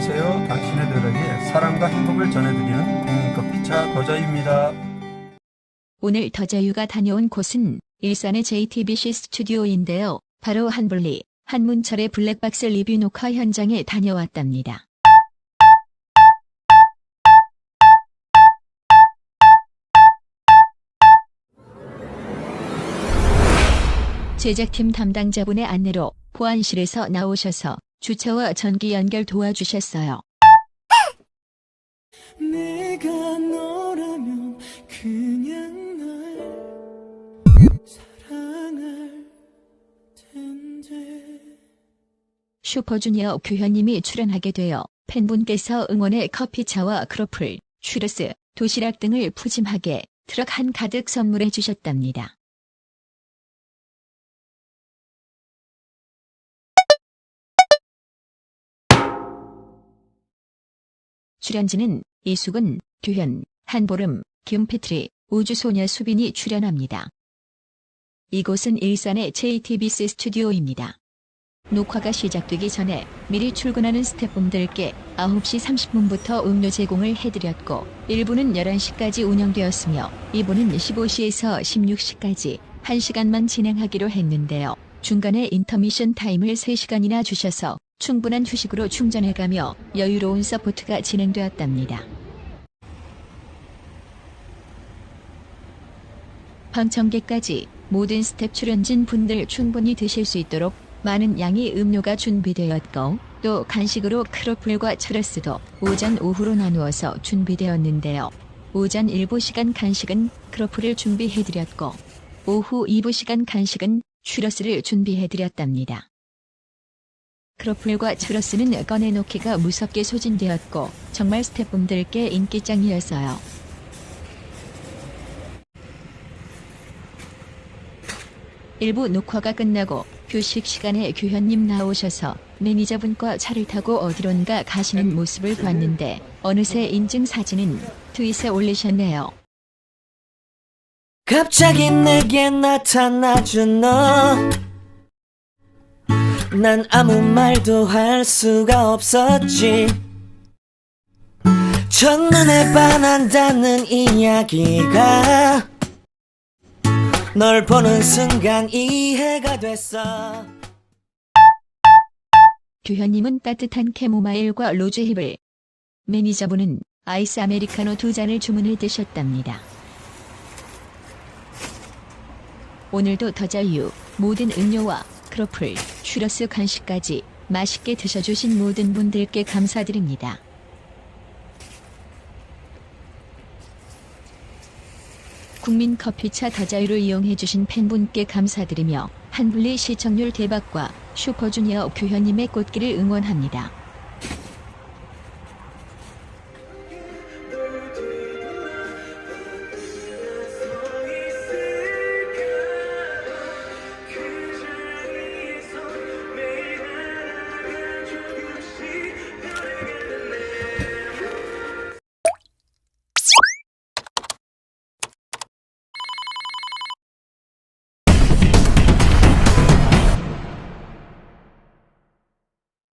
안녕하세요. 당신의들에게 사랑과 행복을 전해드리는 국민커피차 더자유입니다. 오늘 더자유가 다녀온 곳은 일산의 JTBC 스튜디오인데요. 바로 한블리, 한문철의 블랙박스 리뷰 녹화 현장에 다녀왔답니다. 제작팀 담당자분의 안내로 보안실에서 나오셔서 주차와 전기 연결 도와주셨어요. 내가 너라면 그냥 날 사랑할 텐데 슈퍼주니어 규현님이 출연하게 되어 팬분께서 응원의 커피차와 크로플, 슈르스, 도시락 등을 푸짐하게 트럭 한 가득 선물해 주셨답니다. 출연진은 이수근, 규현, 한보름, 김피트리, 우주소녀 수빈이 출연합니다. 이곳은 일산의 JTBC 스튜디오입니다. 녹화가 시작되기 전에 미리 출근하는 스태프분들께 9시 30분부터 음료 제공을 해드렸고 1부는 11시까지 운영되었으며 2부는 15시에서 16시까지 1시간만 진행하기로 했는데요. 중간에 인터미션 타임을 3시간이나 주셔서 충분한 휴식으로 충전해가며 여유로운 서포트가 진행되었답니다. 방청객까지 모든 스텝 출연진 분들 충분히 드실 수 있도록 많은 양의 음료가 준비되었고 또 간식으로 크로플과 추러스도 오전 오후로 나누어서 준비되었는데요. 오전 1부 시간 간식은 크로플을 준비해드렸고 오후 2부 시간 간식은 추러스를 준비해드렸답니다. 크로플과 추러스는 꺼내놓기가 무섭게 소진되었고 정말 스태프분들께 인기짱이었어요. 일부 녹화가 끝나고 휴식 시간에 규현님 나오셔서 매니저분과 차를 타고 어디론가 가시는 모습을 봤는데 어느새 인증 사진은 트윗에 올리셨네요. 갑자기 내게 나타나준 너. 난 아무 말도 할 수가 없었지. 첫눈에 반한다는 이야기가 널 보는 순간 이해가 됐어. 규현님은 따뜻한 캐모마일과 로즈힙을 매니저분은 아이스 아메리카노 두 잔을 주문해 드셨답니다. 오늘도 더자유 모든 음료와 크로플, 슈러스 간식까지 맛있게 드셔주신 모든 분들께 감사드립니다. 국민 커피차 더자유를 이용해주신 팬분께 감사드리며 한블리 시청률 대박과 슈퍼주니어 규현님의 꽃길을 응원합니다.